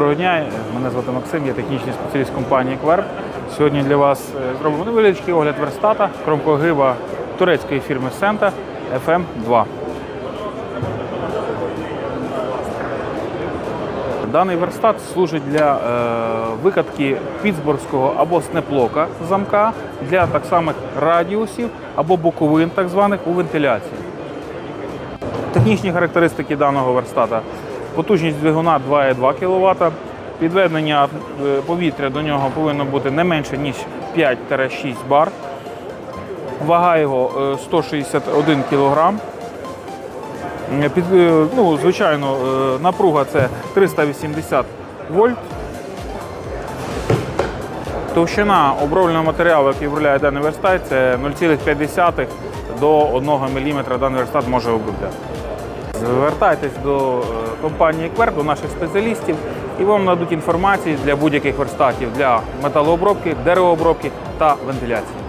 Доброго дня, мене звати Максим, я технічний спеціаліст компанії Кверк. Сьогодні для вас е, зробимо невеличкий огляд верстата кромкогиба турецької фірми Сента FM2. Даний верстат служить для е, викатки пітсбурзького або снеплока замка для так самих радіусів або боковин, так званих у вентиляції. Технічні характеристики даного верстата. Потужність двигуна 2,2 кВт. Підведення е, повітря до нього повинно бути не менше, ніж 5-6 бар. Вага його е, 161 кг. Під, е, ну, звичайно, е, напруга це 380 вольт. Товщина обробленого матеріалу, який обробляє даний верстат, це 0,5 до 1 мм даний верстат може обробляти. Звертайтесь до е, компанії Квер, до наших спеціалістів, і вам нададуть інформацію для будь-яких верстатів для металообробки, деревообробки та вентиляції.